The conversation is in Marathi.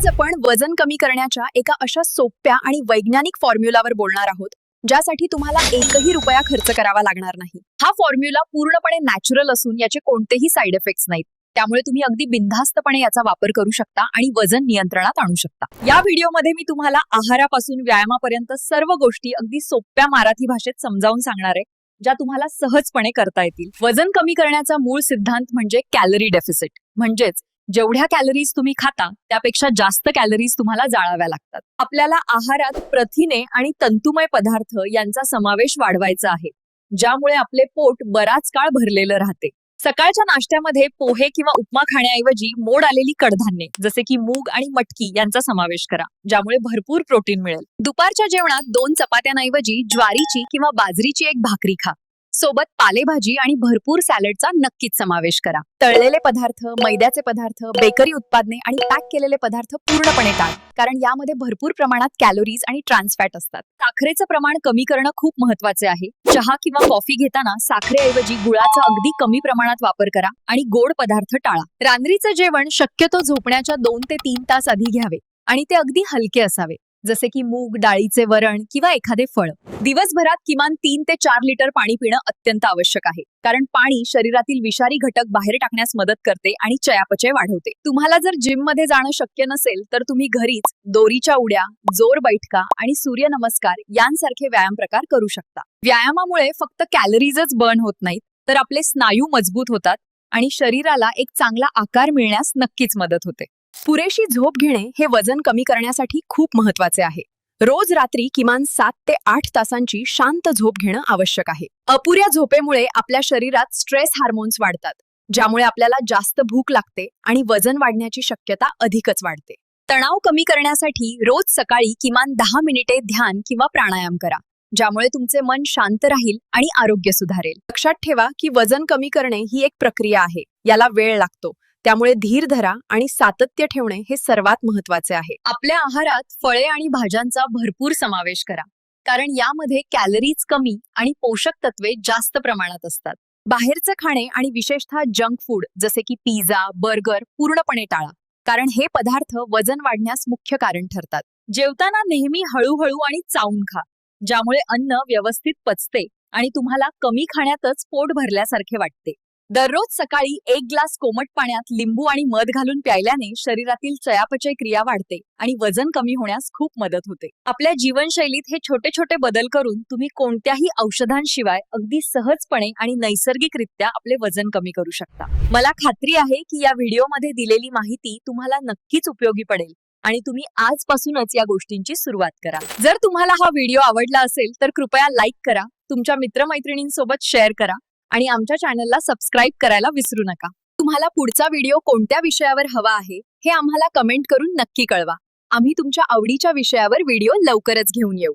आज आपण वजन कमी करण्याच्या एका अशा सोप्या आणि वैज्ञानिक फॉर्म्युलावर बोलणार आहोत ज्यासाठी तुम्हाला एकही रुपया खर्च करावा लागणार नाही. हा फॉर्म्युला पूर्णपणे नॅचरल असून याचे कोणतेही साईड इफेक्ट्स नाहीत. त्यामुळे तुम्ही अगदी बिनधास्तपणे याचा वापर करू शकता आणि वजन नियंत्रणात आणू शकता. या व्हिडिओमध्ये मी तुम्हाला आहारापासून व्यायामापर्यंत सर्व गोष्टी अगदी सोप्या मराठी भाषेत समजावून सांगणार आहे ज्या तुम्हाला सहजपणे करता येतील. वजन कमी करण्याचा मूळ सिद्धांत म्हणजे कॅलरी डेफिसिट. म्हणजेच जेवढ्या कॅलरीज तुम्ही खाता त्यापेक्षा जास्त कॅलरीज तुम्हाला जाळाव्या लागतात. आपल्याला आहारात प्रथिने आणि तंतुमय पदार्थ यांचा समावेश वाढवायचा आहे ज्यामुळे आपले पोट बराच काळ भरलेलं राहते. सकाळच्या नाश्त्यामध्ये पोहे किंवा उपमा खाण्याऐवजी मोड आलेली कडधान्ये जसे की मूग आणि मटकी यांचा समावेश करा ज्यामुळे भरपूर प्रोटीन मिळेल. दुपारच्या जेवणात दोन चपात्यांऐवजी ज्वारीची किंवा बाजरीची एक भाकरी खा. सोबत पालेभाजी आणि भरपूर सॅलडचा नक्कीच समावेश करा. तळलेले पदार्थ मैद्याचे पदार्थ बेकरी उत्पादने आणि पॅक केलेले पदार्थ पूर्णपणे टाळ. कारण यामध्ये भरपूर प्रमाणात कॅलोरीज आणि ट्रान्सफॅट असतात. साखरेचं प्रमाण कमी करणं खूप महत्त्वाचे आहे. चहा किंवा कॉफी घेताना साखरेऐवजी गुळाचा अगदी कमी प्रमाणात वापर करा आणि गोड पदार्थ टाळा. रांद्रीचं जेवण शक्यतो झोपण्याच्या दोन ते तीन तास आधी घ्यावे आणि ते अगदी हलके असावे. जसे की मूग डाळीचे वरण किंवा एखादे फळ. दिवसभरात किमान तीन ते चार लिटर पाणी पिणं अत्यंत आवश्यक आहे. कारण पाणी शरीरातील विषारी घटक बाहेर टाकण्यास मदत करते आणि चयापचय वाढवते. तुम्हाला जर जिममध्ये जाणं शक्य नसेल तर तुम्ही घरीच दोरीच्या उड्या जोर बैठका आणि सूर्यनमस्कार यांसारखे व्यायाम प्रकार करू शकता. व्यायामामुळे फक्त कॅलरीजच बर्न होत नाहीत तर आपले स्नायू मजबूत होतात आणि शरीराला एक चांगला आकार मिळण्यास नक्कीच मदत होते. पुरेशी झोप घेणे हे वजन कमी करण्यासाठी खूप महत्त्वाचे आहे. रोज रात्री किमान सात ते आठ तासांची शांत झोप घेणं आवश्यक आहे. अपुऱ्या झोपेमुळे आपल्या शरीरात स्ट्रेस हार्मोन्स वाढतात ज्यामुळे आपल्याला जास्त भूक लागते आणि वजन वाढण्याची शक्यता अधिकच वाढते. तणाव कमी करण्यासाठी रोज सकाळी किमान दहा मिनिटे ध्यान किंवा प्राणायाम करा ज्यामुळे तुमचे मन शांत राहील आणि आरोग्य सुधारेल. लक्षात ठेवा की वजन कमी करणे ही एक प्रक्रिया आहे याला वेळ लागतो. त्यामुळे धीर धरा आणि सातत्य ठेवणे हे सर्वात महत्त्वाचे आहे. आपल्या आहारात फळे आणि भाज्यांचा भरपूर समावेश करा. कारण यामध्ये कॅलरीज कमी आणि पोषक तत्वे जास्त प्रमाणात असतात. बाहेरचं खाणे आणि विशेषतः जंक फूड जसे की पिझ्झा बर्गर पूर्णपणे टाळा. कारण हे पदार्थ वजन वाढण्यास मुख्य कारण ठरतात. जेवताना नेहमी हळूहळू आणि चावून खा ज्यामुळे अन्न व्यवस्थित पचते आणि तुम्हाला कमी खाण्यातच पोट भरल्यासारखे वाटते. दररोज सकाळी एक ग्लास कोमट पाण्यात लिंबू आणि मध घालून प्यायल्याने शरीरातील चयापचय क्रिया वाढते आणि वजन कमी होण्यास खूप मदत होते. आपल्या जीवनशैलीत हे छोटे छोटे बदल करून तुम्ही कोणत्याही औषधांशिवाय अगदी सहजपणे आणि नैसर्गिकरित्या आपले वजन कमी करू शकता. मला खात्री आहे की या व्हिडिओमध्ये दिलेली माहिती तुम्हाला नक्कीच उपयोगी पडेल आणि तुम्ही आजपासूनच या गोष्टींची सुरुवात करा. जर तुम्हाला हा व्हिडिओ आवडला असेल तर कृपया लाईक करा तुमच्या मित्रमैत्रिणींसोबत शेअर करा आणि आमच्या चॅनलला सबस्क्राईब करायला विसरू नका. तुम्हाला पुढचा व्हिडिओ कोणत्या विषयावर हवा आहे हे आम्हाला कमेंट करून नक्की कळवा. आम्ही तुमच्या आवडीच्या विषयावर व्हिडिओ लवकरच घेऊन येऊ.